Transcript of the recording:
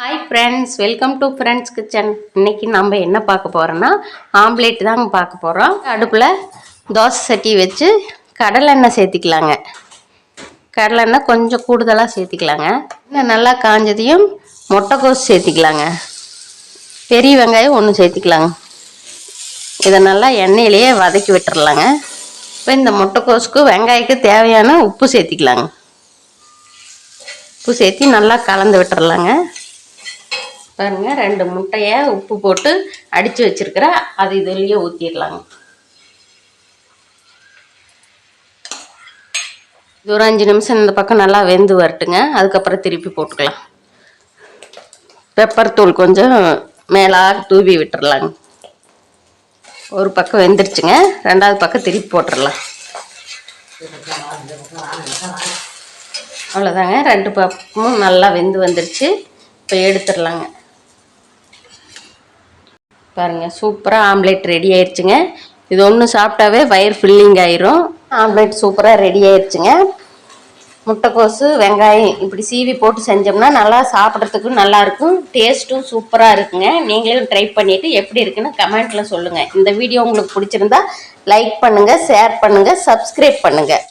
Hi friends welcome to friends kitchen இன்னைக்கு நம்ம என்ன பார்க்க போகிறோன்னா ஆம்லேட் தாங்க பார்க்க போகிறோம் அடுப்பில் தோசை சட்டி வச்சு கடலெண்ணெய் சேர்த்திக்கலாங்க. கடலெண்ணெய் கொஞ்சம் கூடுதலாக சேர்த்திக்கலாங்க. இன்னும் நல்லா காஞ்சதையும் முட்டைக்கோஸ் சேர்த்திக்கலாங்க. பெரிய வெங்காயம் ஒன்று சேர்த்திக்கலாங்க. இதை நல்லா எண்ணெயிலேயே வதக்கி விட்டுறலாங்க. இப்போ இந்த முட்டைக்கோஸுக்கு வெங்காயக்கு தேவையான உப்பு சேர்த்திக்கலாங்க. உப்பு சேர்த்தி நல்லா கலந்து விட்டுறலாங்க. பாருங்க ரெண்டு முட்டையை உப்பு போட்டு அடித்து வச்சிருக்கிற அது இதுலேயே ஊற்றிடலாங்க இது ஒரு அஞ்சு நிமிஷம் இந்த பக்கம் நல்லா வெந்து வரட்டுங்க. அதுக்கப்புறம் திருப்பி போட்டுக்கலாம். பெப்பர் தூள் கொஞ்சம் மேலாக தூவி விட்டுறலாங்க. ஒரு பக்கம் வெந்துருச்சுங்க ரெண்டாவது பக்கம் திருப்பி போட்டுடலாம் அவ்வளோதாங்க ரெண்டு பக்கமும் நல்லா வெந்து வந்துருச்சு. இப்போ எடுத்துடலாங்க. பாருங்க சூப்பராக ஆம்லேட் ரெடி ஆயிடுச்சுங்க இது ஒன்று சாப்பிட்டாவே வயிறு ஃபில்லிங் ஆயிரும். ஆம்லேட் சூப்பராக ரெடி ஆயிடுச்சுங்க முட்டைக்கோசு வெங்காயம் இப்படி சீவி போட்டு செஞ்சோம்னா நல்லா சாப்பிட்றதுக்கும் நல்லாயிருக்கும் டேஸ்ட்டும் சூப்பராக இருக்குங்க. நீங்களும் ட்ரை பண்ணிவிட்டு எப்படி இருக்குன்னு கமெண்ட்டில் சொல்லுங்கள் இந்த வீடியோ உங்களுக்கு பிடிச்சிருந்தா லைக் பண்ணுங்கள் ஷேர் பண்ணுங்கள் சப்ஸ்கிரைப் பண்ணுங்கள்